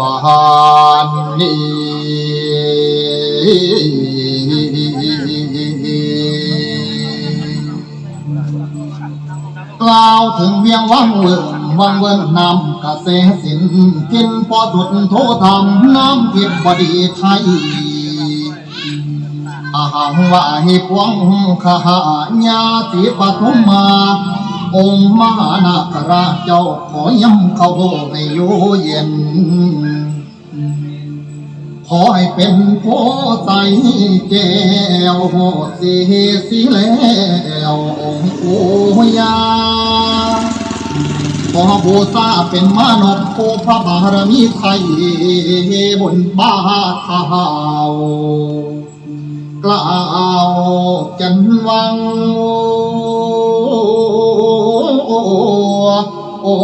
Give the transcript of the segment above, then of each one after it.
บานนี้กล่าวถึงเวียงวังเวิร์วังเวิร์นนำกระเสสินกินพอสุดโททำน้ำทิพย์บดีไทยอาหังวาหิพวงขหาญาติปฐุมมา องค์มหานาคราชเจ้าขอย้ำเข้าให้อยู่เย็น ขอให้เป็นโพใสแก้วสีสีแล้วองค์ปูยาขอบูชาเป็นมานพโพพระบารมีไทยบนบ้าเท้ากล่าวจันวัง โอ้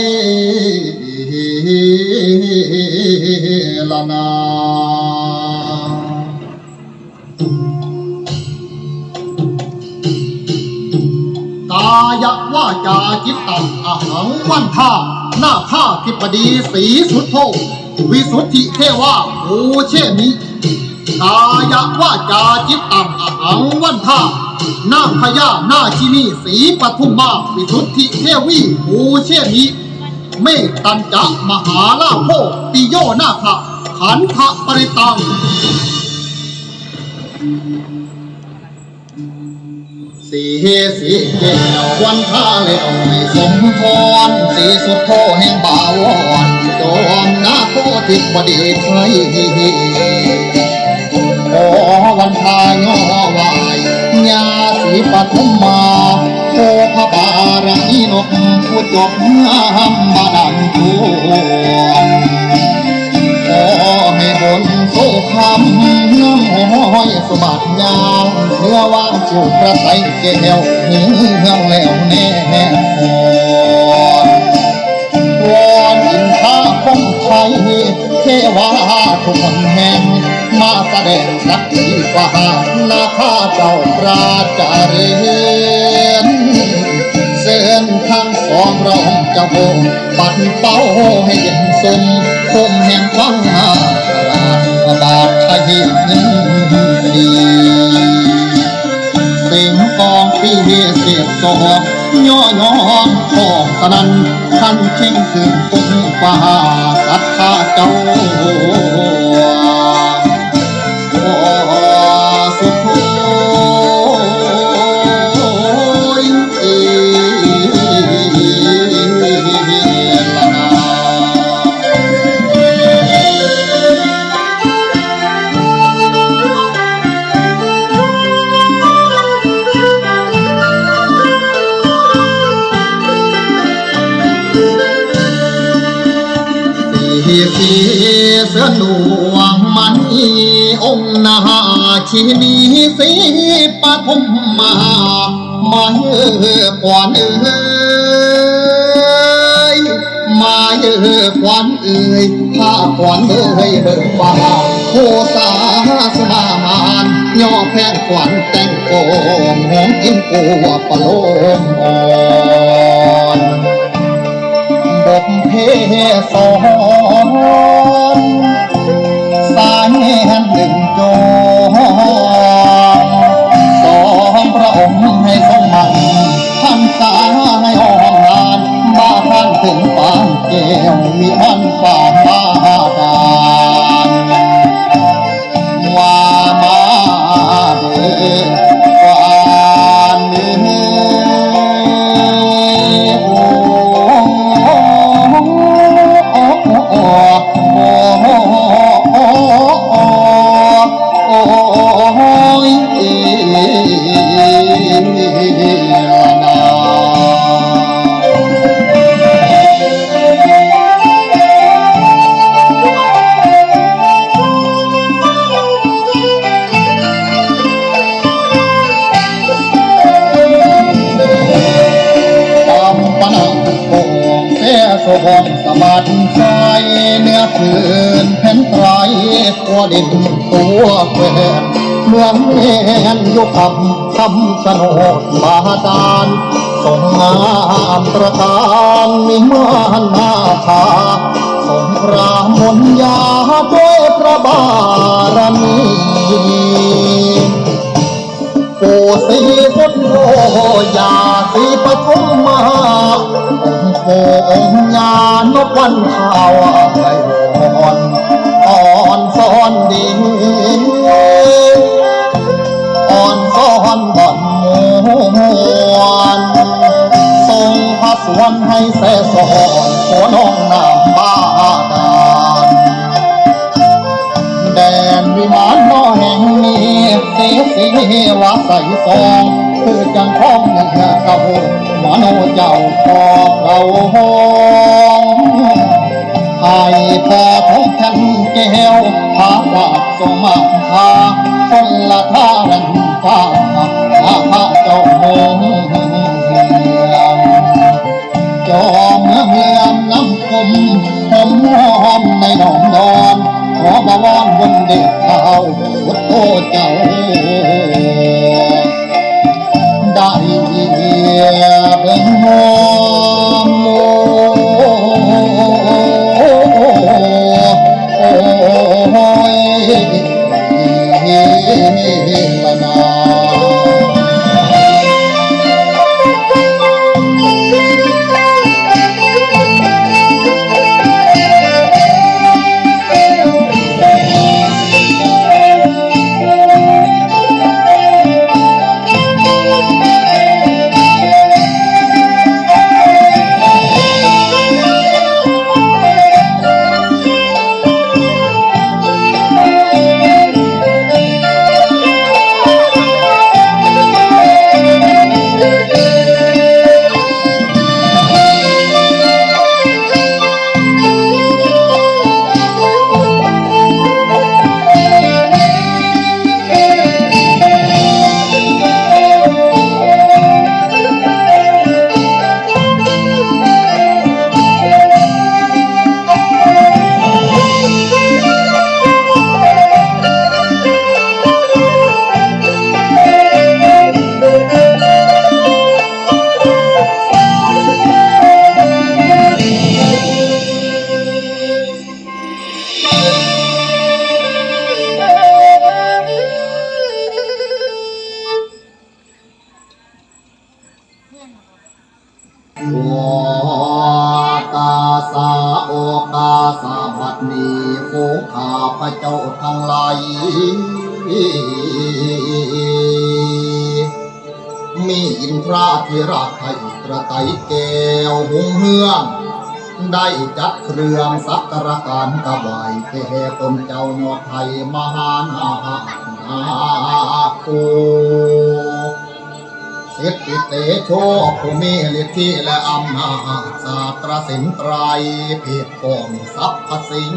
ยละนากายว่าจาจิตตังอาหังวันท่าหน้าท่าทิปดีสีสุดโทวิสุทธิเทวาโอเชมิกายว่าจาจิตตังอหังวันท่า นาพยานาชินีสีปทุมมาวิสุทธิเทวีภูเชมิเมตตัญจะมหาลาโภปิโยนาคาขันธปริตัง สีเฮสีแก้ววันท่าแล้วไม่สมพรสีสุดโทแห่งบาวรจอมนาโคติบดีไทยขอวันทายอวายญา ปฐมมาโคพระบารมีนกผู้จบงามบาดันทวขอให้บนโซคำน้ำห้อยสบัดยาวเนื้อว่างสู่กระไตแก้วเฮืองแล้วแน่วอนอินทาคงไทยเทวาทุกคนแห่ง มาแสดงสักทีฟ้าหานาคาเจ้าปราจาเรียนเส้นทางสองเราเจ้าโบปัดเป้าให้เย็นสมคมแห่งฟังอาลาบาทไทยเงินดีสิงกองปีเสียบสอบย่อย่องทองสนันขันเข่งขึ้นปุ่งฟ้าสัทธาเจ้า ชินีสีปฐมมามาเยือขวัญเอ้ยมาเยือขวัญเอ้ยข้าขวัญเอ้ยเบิกฟ้าโคสาสนามานย่อแพงขวัญแต่งโกมหอมกินกัวปะโลมอ่อนบทเพสอนสายแห่ง ดินตัวแควนเมืองเห็นยู่กับคำสนดบาดาลสงงามประการมีมานนาคาสงครามมนยาด้วยพระบารมีปู่ศรีพุทโธยาศรีปทุมมาองค์ปู่องค์ญานกวันข่าวไอว สวนให้แสสอนโอน้องน้ำบาดาลแดนวิมานน้อแห่งนี้เสียสีวาใสฟองคือจังท้องเงินเก่าหมอโนเจ้าพอเราห้องให้พอทองคันแก้วพาฝาสมาพาคนละท่านฟ้าพาพาเจ้าเมือง มเมืองเลื่อมน้ำคมผมหอมในหนองนอนขอบวอนบนเด็กเท้าพุทโธเจ้า อินทราธิราชไทยตระไตแก้วหงเฮือง ได้จัดเครื่องสักการะการกระบายแก่ตนเจ้ายอดไทยมหานาโคสิทธิเตโชผู้มีฤทธิและอำนาจศาสตรสินไตรายเพียรของสรรพสิง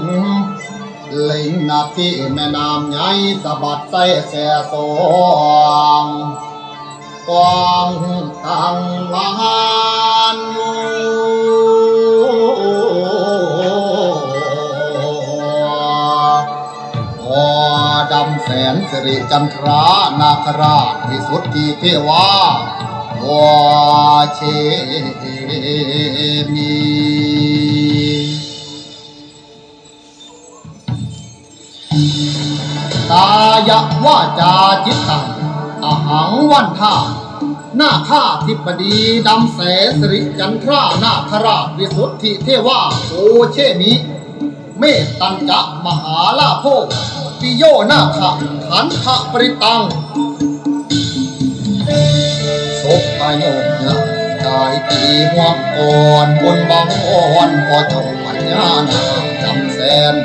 เล่งนาที่แม่น้ำใหญ่สะบัดใจแส่สอง กองตังวานพอดำแสนสิริจันทรานาคราชวิสุทธิเทวาวาเชมีกายะวาจาจิตตังอหังวันท่า หน้าข้าทิบดีดำแสสิริจันทรานาคราชวิสุทธิเทวาโอเชมิเมตตัญจะมหาลาโภปิโยนาคขันธปริตังศพตายมยะกายตีหัวก่อนบนบังอ่อนพอจงปัญญานาจำแสน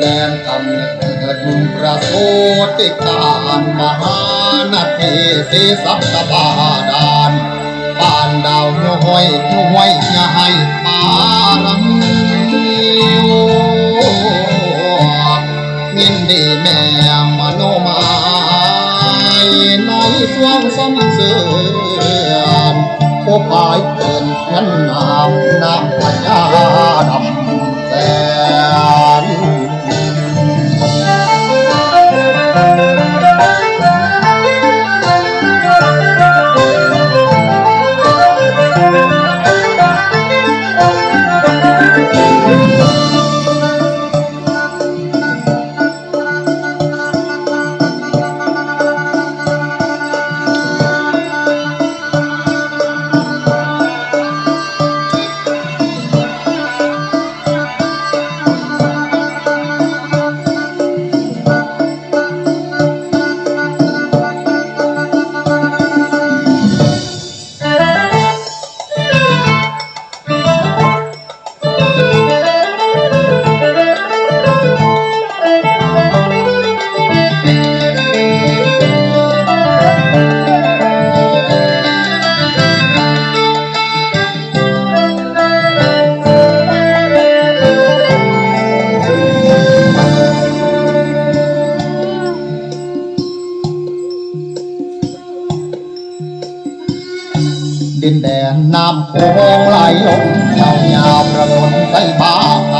แดนกำเนิดประโสติการมหานาทีสีสัพบาดานปานดาวน้อยน้อยอย่าให้ปารมียินดีแม่มโนมายในสวงสมเสือนผู้พายเกินยันนามน้ำพญาดำ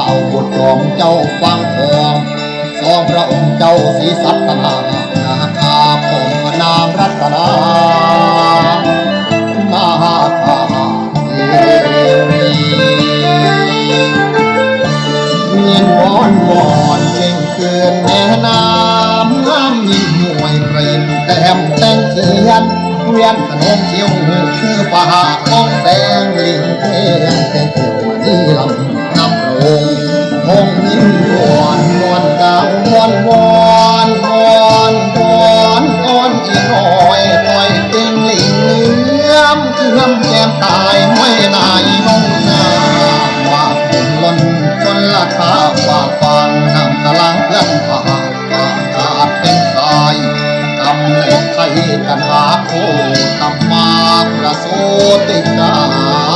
ข้าบทของเจ้าฟังทองสองพระองค์เจ้าศรีสัตนานาคาผมนามรัตนานาคาเทวีเงียนวอนวอนเพ่งเคืนแม่น้ำน้ำมีหวยกรีนแต้มแต่งเทียนเวียนขนมเชียวคือป่าของแสงลิงเทียนแต่เที่ยวนี้ลำ มงนิ้มวอนมวนกาวมวนวอนวอนวอนอ่อนอีน้อยหน้อยตึงลิงเลื่อมเอื้อมแก้มตายไม่นายน้องนาว่าเป็นล้นจนราคาว่าฟังนำกำลังเพื่อนผ่าว่าขาดเป็นสายกำเนิดไทยกันหาโคตำมาประสูติกา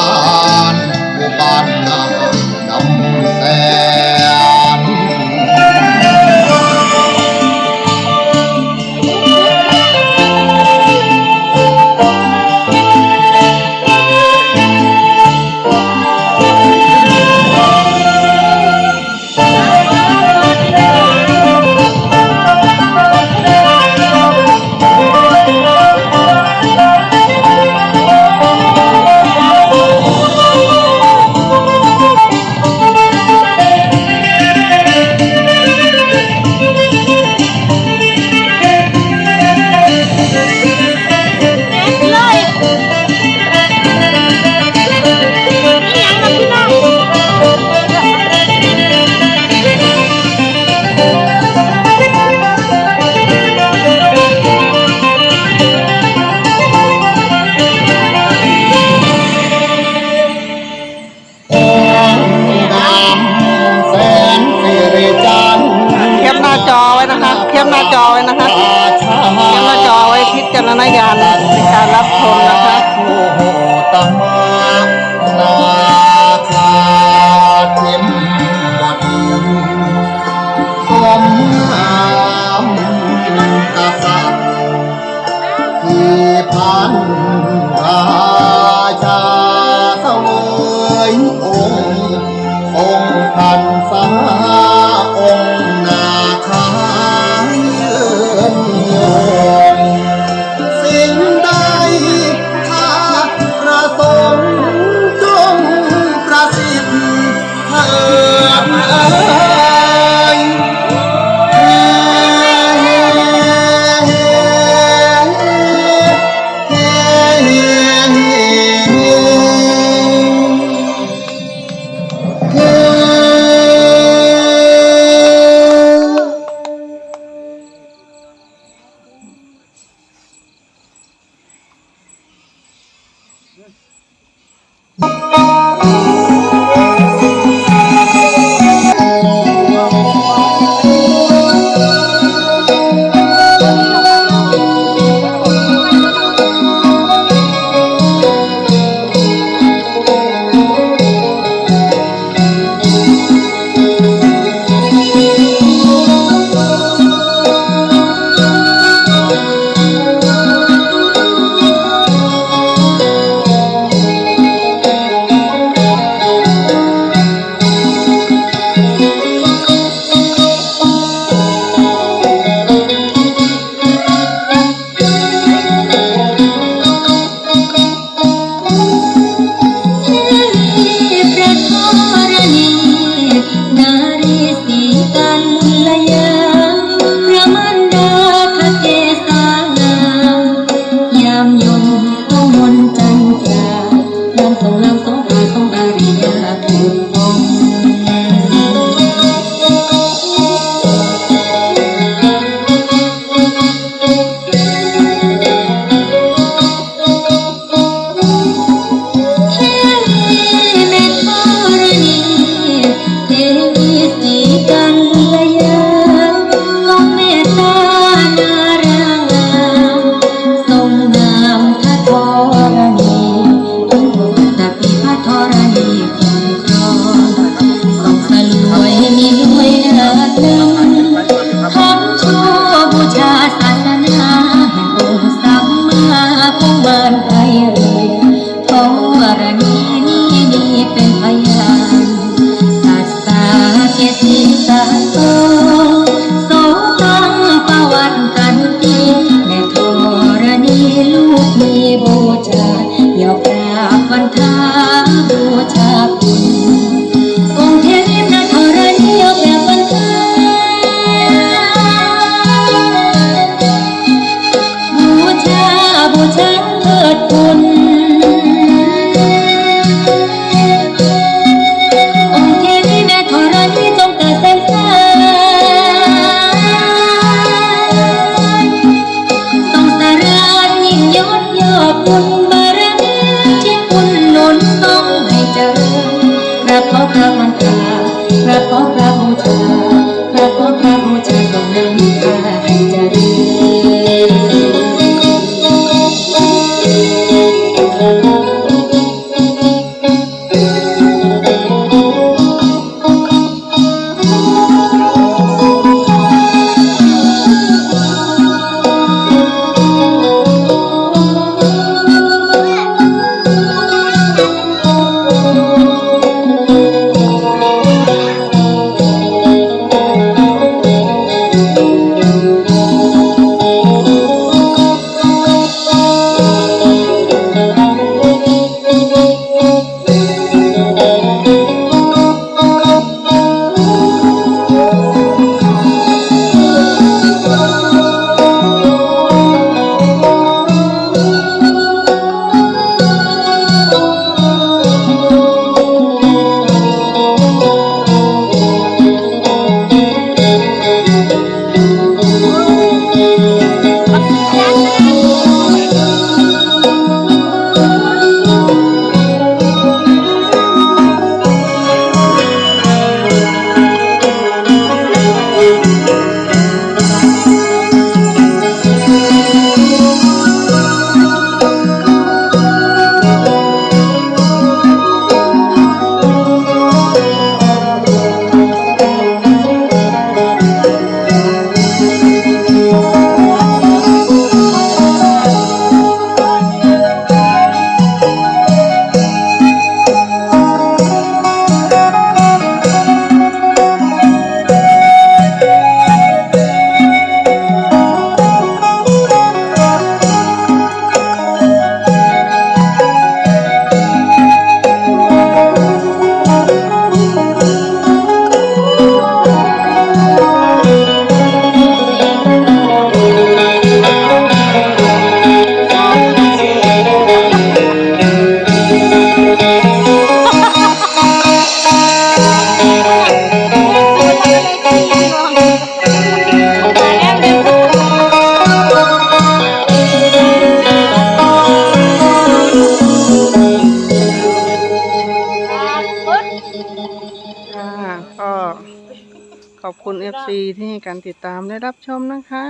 ที่ให้การติดตามได้รับชมนะคะ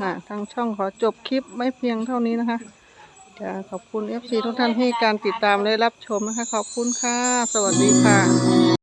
ค่ะทางช่องขอจบคลิปไม่เพียงเท่านี้นะคะจะขอบคุณ FC ทุกท่านให้การติดตามได้รับชมนะคะ ขอบคุณค่ะ สวัสดีค่ะ